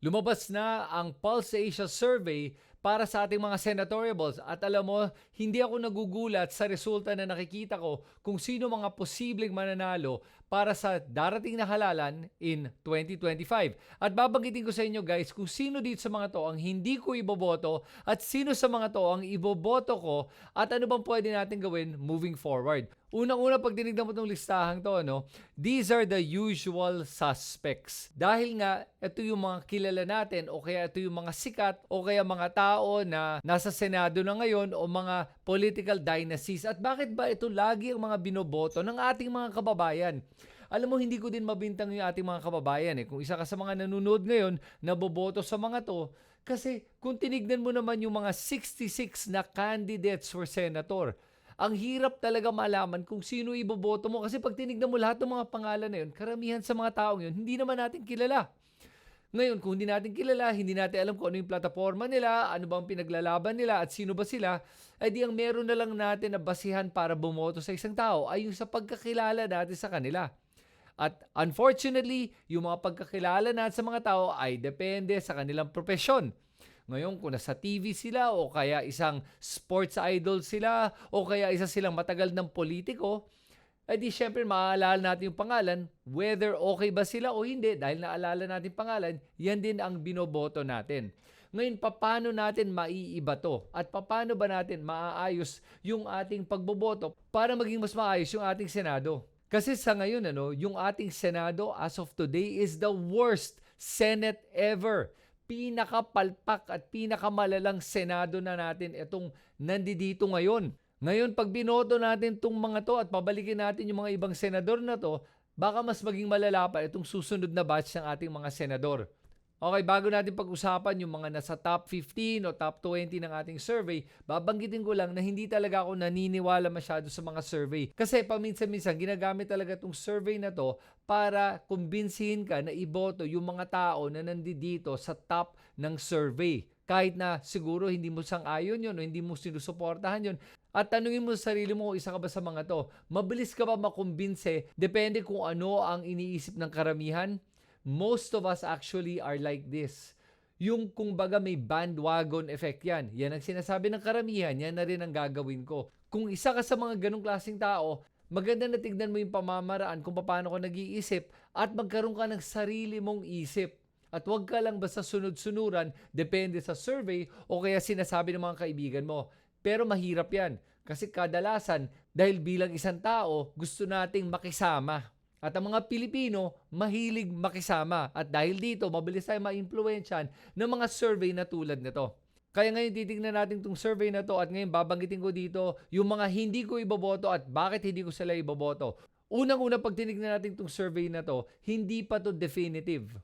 Lumabas na ang Pulse Asia Survey para sa ating mga senatoriables at alam mo, hindi ako nagugulat sa resulta na nakikita ko kung sino mga posibleng mananalo para sa darating na halalan in 2025. At babanggitin ko sa inyo guys kung sino dito sa mga to ang hindi ko iboboto at sino sa mga to ang iboboto ko at ano bang pwede natin gawin moving forward. Unang-una pag dinignan mo itong listahan to, no, these are the usual suspects. Dahil nga, ito yung mga kilala natin o kaya ito yung mga sikat o kaya mga tao na nasa Senado na ngayon o mga political dynasties. At bakit ba ito lagi ang mga binoboto ng ating mga kababayan? Alam mo, hindi ko din mabintang yung ating mga kababayan eh. Kung isa ka sa mga nanonood ngayon na boboto sa mga to, kasi kung tinignan mo naman yung mga 66 na candidates for senator, ang hirap talaga malaman kung sino iboboto mo kasi pag tinignan mo lahat ng mga pangalan na yun, karamihan sa mga taong yun, hindi naman natin kilala. Ngayon, kung hindi natin kilala, hindi natin alam kung ano yung plataforma nila, ano bang pinaglalaban nila at sino ba sila, ay di ang meron na lang natin na basihan para bumoto sa isang tao ay yung sa pagkakilala natin sa kanila. At unfortunately, yung mga pagkakilala natin sa mga tao ay depende sa kanilang profesyon. Ngayon, kung nasa TV sila o kaya isang sports idol sila o kaya isa silang matagal ng politiko, eh di syempre maaalala natin yung pangalan, whether okay ba sila o hindi, dahil naalala natin pangalan, yan din ang binoboto natin. Ngayon, paano natin maiiba to? At paano ba natin maaayos yung ating pagboboto para maging mas maayos yung ating Senado? Kasi sa ngayon, ano, yung ating Senado as of today is the worst Senate ever pinakapalpak at pinakamalalang Senado na natin itong nandito ngayon. Ngayon, pag binoto natin itong mga to at pabalikin natin yung mga ibang senador na to, baka mas maging malala pa itong susunod na batch ng ating mga senador. Okay, bago natin pag-usapan yung mga nasa top 15 o top 20 ng ating survey, babanggitin ko lang na hindi talaga ako naniniwala masyado sa mga survey. Kasi paminsan-minsan, ginagamit talaga itong survey na to para kumbinsihin ka na iboto yung mga tao na nandito sa top ng survey. Kahit na siguro hindi mo sang-ayon yun o hindi mo sinusuportahan yun. At tanungin mo sa sarili mo, isa ka ba sa mga to? Mabilis ka ba makumbinse? Depende kung ano ang iniisip ng karamihan most of us actually are like this. Yung kung baga may bandwagon effect yan. Yan ang sinasabi ng karamihan, yan na rin ang gagawin ko. Kung isa ka sa mga ganong klaseng tao, maganda na tignan mo yung pamamaraan kung paano ka nag-iisip at magkaroon ka ng sarili mong isip. At huwag ka lang basta sunod-sunuran, depende sa survey o kaya sinasabi ng mga kaibigan mo. Pero mahirap yan. Kasi kadalasan, dahil bilang isang tao, gusto nating makisama. At ang mga Pilipino, mahilig makisama. At dahil dito, mabilis tayo ma-influensyan ng mga survey na tulad nito. Kaya ngayon titignan natin itong survey na to at ngayon babanggitin ko dito yung mga hindi ko iboboto at bakit hindi ko sila iboboto. Unang-una pag tinignan natin itong survey na to, hindi pa to definitive.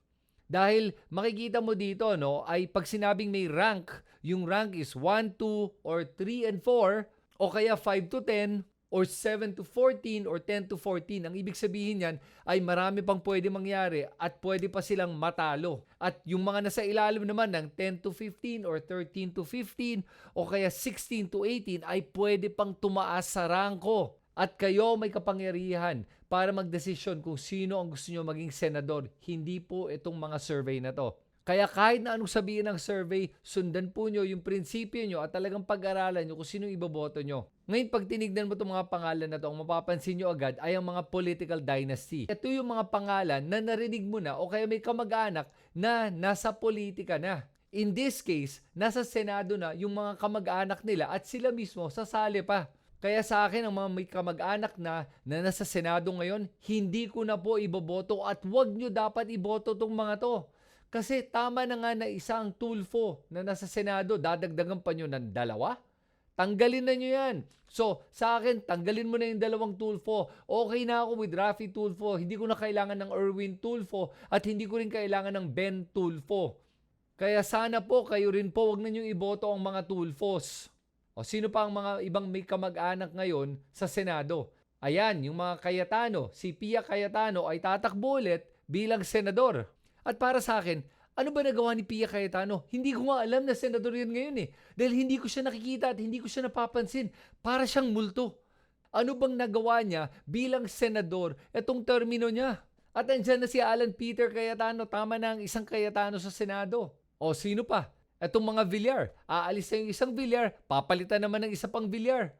Dahil makikita mo dito no, ay pag sinabing may rank, yung rank is 1, 2, or 3 and 4, o kaya 5 to 10, or 7 to 14 or 10 to 14. Ang ibig sabihin yan ay marami pang pwede mangyari at pwede pa silang matalo. At yung mga nasa ilalim naman ng 10 to 15 or 13 to 15 o kaya 16 to 18 ay pwede pang tumaas sa rangko. At kayo may kapangyarihan para magdesisyon kung sino ang gusto nyo maging senador. Hindi po itong mga survey na to. Kaya kahit na anong sabihin ng survey, sundan po nyo yung prinsipyo nyo at talagang pag-aralan nyo kung sino iboboto nyo. Ngayon, pag tinignan mo itong mga pangalan na to, ang mapapansin nyo agad ay ang mga political dynasty. Ito yung mga pangalan na narinig mo na o kaya may kamag-anak na nasa politika na. In this case, nasa Senado na yung mga kamag-anak nila at sila mismo sasali pa. Kaya sa akin, ang mga may kamag-anak na na nasa Senado ngayon, hindi ko na po iboboto at wag nyo dapat iboto tong mga to. Kasi tama na nga na isang tulfo na nasa Senado, dadagdagan pa nyo ng dalawa? Tanggalin na nyo yan. So, sa akin, tanggalin mo na yung dalawang Tulfo. Okay na ako with Rafi Tulfo. Hindi ko na kailangan ng Erwin Tulfo at hindi ko rin kailangan ng Ben Tulfo. Kaya sana po, kayo rin po, wag na nyo iboto ang mga Tulfos. O sino pa ang mga ibang may kamag-anak ngayon sa Senado? Ayan, yung mga Cayetano. Si Pia Cayetano ay tatakbo ulit bilang senador. At para sa akin, ano ba nagawa ni Pia Cayetano? Hindi ko nga alam na senador yan ngayon eh. Dahil hindi ko siya nakikita at hindi ko siya napapansin. Para siyang multo. Ano bang nagawa niya bilang senador etong termino niya? At andyan na si Alan Peter Cayetano, tama na ang isang Cayetano sa Senado. O sino pa? Etong mga Villar. Aalis na yung isang Villar, papalitan naman ng isa pang Villar.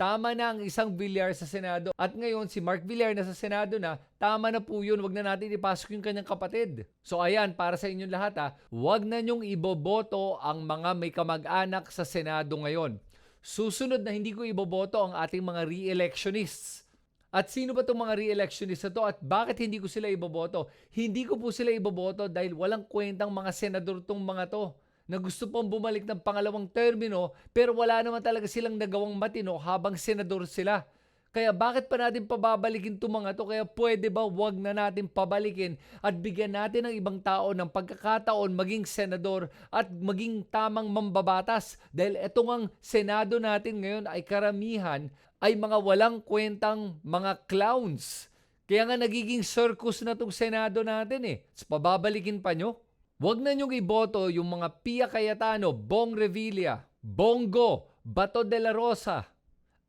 Tama na ang isang Villar sa Senado. At ngayon, si Mark Villar na sa Senado na, tama na po yun, wag na natin ipasok yung kanyang kapatid. So ayan, para sa inyong lahat ha, wag na nyong iboboto ang mga may kamag-anak sa Senado ngayon. Susunod na hindi ko iboboto ang ating mga re-electionists. At sino ba itong mga re-electionists na to at bakit hindi ko sila iboboto? Hindi ko po sila iboboto dahil walang kwentang mga senador tong mga to na gusto pong bumalik ng pangalawang termino pero wala naman talaga silang nagawang matino habang senador sila. Kaya bakit pa natin pababalikin itong mga to? Kaya pwede ba wag na natin pabalikin at bigyan natin ng ibang tao ng pagkakataon maging senador at maging tamang mambabatas? Dahil etong ang senado natin ngayon ay karamihan ay mga walang kwentang mga clowns. Kaya nga nagiging circus na itong senado natin eh. So, pababalikin pa nyo? Huwag na niyong iboto yung mga Pia Cayetano, Bong Revilla, Bongo, Bato de la Rosa,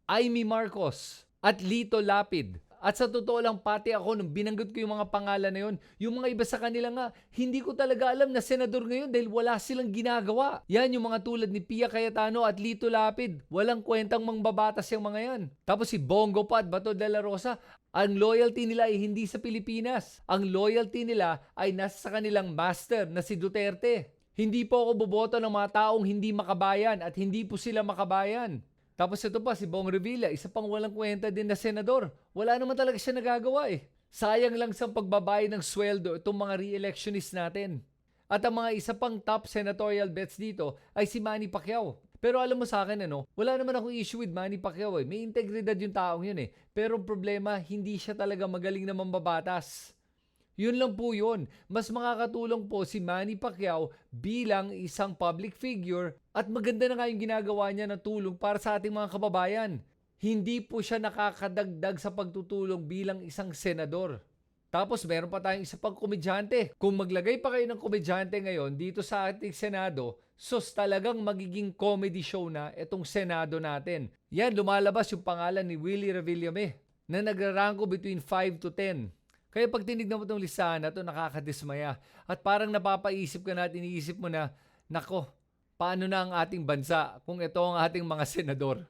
Amy Marcos, at Lito Lapid. At sa totoo lang, pati ako, nung binanggit ko yung mga pangalan na yun, yung mga iba sa kanila nga, hindi ko talaga alam na senador ngayon dahil wala silang ginagawa. Yan yung mga tulad ni Pia Cayetano at Lito Lapid. Walang kwentang mangbabatas yung mga yan. Tapos si Bongo pa at Bato de la Rosa, ang loyalty nila ay hindi sa Pilipinas. Ang loyalty nila ay nasa sa kanilang master na si Duterte. Hindi po ako boboto ng mga taong hindi makabayan at hindi po sila makabayan. Tapos ito pa, si Bong Revilla, isa pang walang kwenta din na senador. Wala naman talaga siya nagagawa eh. Sayang lang sa pagbabayad ng sweldo itong mga re-electionists natin. At ang mga isa pang top senatorial bets dito ay si Manny Pacquiao. Pero alam mo sa akin ano, wala naman akong issue with Manny Pacquiao eh. May integridad yung taong yun eh. Pero problema, hindi siya talaga magaling na mambabatas. Yun lang po yun. Mas makakatulong po si Manny Pacquiao bilang isang public figure at maganda na nga yung ginagawa niya na tulong para sa ating mga kababayan. Hindi po siya nakakadagdag sa pagtutulong bilang isang senador. Tapos meron pa tayong isa pang komedyante. Kung maglagay pa kayo ng komedyante ngayon dito sa ating Senado, sos talagang magiging comedy show na itong Senado natin. Yan, lumalabas yung pangalan ni Willie Revillame na nagrarangko between 5 to 10. Kaya pag tinignan mo itong listahan na ito, nakakadismaya. At parang napapaisip ka na at iniisip mo na, nako, paano na ang ating bansa kung ito ang ating mga senador?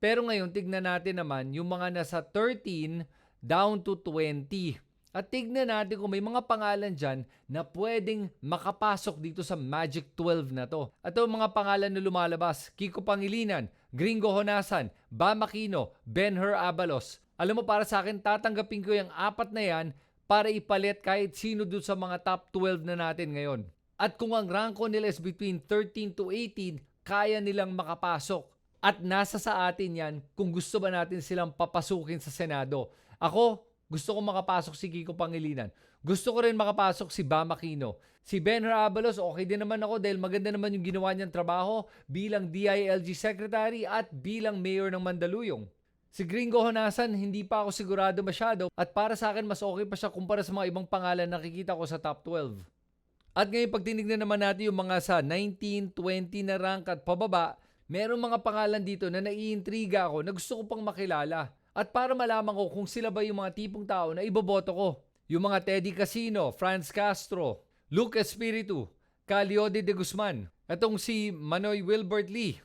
Pero ngayon, tignan natin naman yung mga nasa 13 down to 20. At tignan natin kung may mga pangalan dyan na pwedeng makapasok dito sa Magic 12 na to. At ang mga pangalan na lumalabas, Kiko Pangilinan, Gringo Honasan, Bam Aquino, Benher Abalos. Alam mo para sa akin, tatanggapin ko yung apat na yan para ipalit kahit sino dun sa mga top 12 na natin ngayon. At kung ang ranko nila is between 13 to 18, kaya nilang makapasok. At nasa sa atin yan kung gusto ba natin silang papasukin sa Senado. Ako, gusto ko makapasok si Kiko Pangilinan. Gusto ko rin makapasok si Bam Aquino. Si Benher Abalos, okay din naman ako dahil maganda naman yung ginawa niyang trabaho bilang DILG Secretary at bilang Mayor ng Mandaluyong. Si Gringo Honasan, hindi pa ako sigurado masyado at para sa akin mas okay pa siya kumpara sa mga ibang pangalan na nakikita ko sa top 12. At ngayon pag tinignan naman natin yung mga sa 19, 20 na rank at pababa, merong mga pangalan dito na naiintriga ako na gusto ko pang makilala. At para malaman ko kung sila ba yung mga tipong tao na iboboto ko. Yung mga Teddy Casino, Franz Castro, Luke Espiritu, Caliode de Guzman, itong si Manoy Wilbert Lee,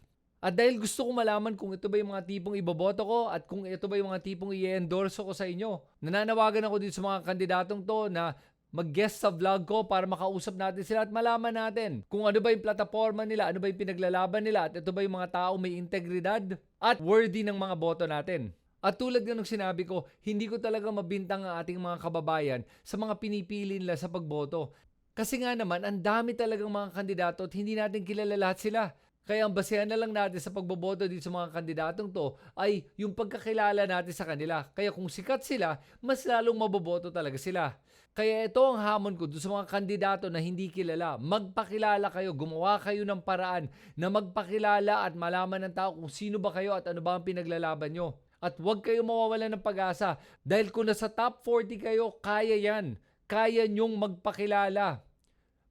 at dahil gusto ko malaman kung ito ba yung mga tipong iboboto ko at kung ito ba yung mga tipong i-endorse ko sa inyo. Nananawagan ako dito sa mga kandidatong to na mag-guest sa vlog ko para makausap natin sila at malaman natin kung ano ba yung plataforma nila, ano ba yung pinaglalaban nila at ito ba yung mga tao may integridad at worthy ng mga boto natin. At tulad ng sinabi ko, hindi ko talaga mabintang ang ating mga kababayan sa mga pinipili nila sa pagboto. Kasi nga naman, ang dami talagang mga kandidato at hindi natin kilala lahat sila. Kaya ang basehan na lang natin sa pagboboto dito sa mga kandidatong to ay yung pagkakilala natin sa kanila. Kaya kung sikat sila, mas lalong maboboto talaga sila. Kaya ito ang hamon ko sa mga kandidato na hindi kilala. Magpakilala kayo, gumawa kayo ng paraan na magpakilala at malaman ng tao kung sino ba kayo at ano ba ang pinaglalaban nyo. At huwag kayo mawawalan ng pag-asa dahil kung nasa top 40 kayo, kaya yan. Kaya nyong magpakilala.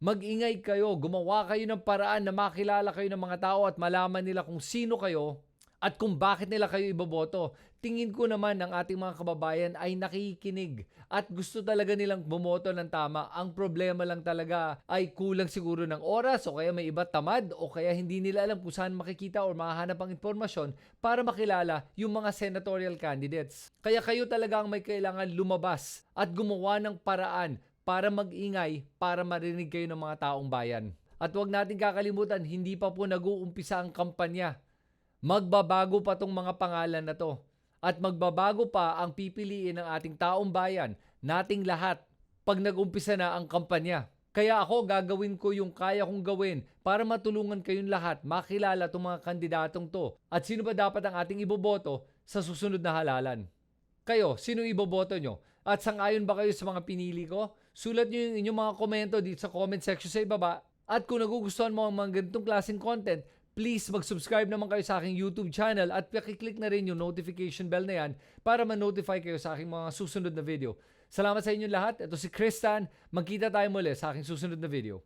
Mag-ingay kayo, gumawa kayo ng paraan na makilala kayo ng mga tao at malaman nila kung sino kayo at kung bakit nila kayo iboboto. Tingin ko naman ng ating mga kababayan ay nakikinig at gusto talaga nilang bumoto ng tama. Ang problema lang talaga ay kulang siguro ng oras o kaya may iba tamad o kaya hindi nila alam kung saan makikita o makahanap ang impormasyon para makilala yung mga senatorial candidates. Kaya kayo talaga ang may kailangan lumabas at gumawa ng paraan para mag-ingay para marinig kayo ng mga taong bayan. At huwag natin kakalimutan, hindi pa po nag-uumpisa ang kampanya magbabago pa tong mga pangalan na to. At magbabago pa ang pipiliin ng ating taong bayan, nating lahat, pag nag-umpisa na ang kampanya. Kaya ako gagawin ko yung kaya kong gawin para matulungan kayong lahat makilala itong mga kandidatong to at sino ba dapat ang ating iboboto sa susunod na halalan. Kayo, sino iboboto nyo? At sangayon ba kayo sa mga pinili ko? Sulat nyo yung inyong mga komento dito sa comment section sa ibaba. At kung nagugustuhan mo ang mga ganitong klaseng content, please mag-subscribe naman kayo sa aking YouTube channel at pakiclick na rin yung notification bell na yan para ma-notify kayo sa aking mga susunod na video. Salamat sa inyong lahat. Ito si Kristan. Magkita tayo muli sa aking susunod na video.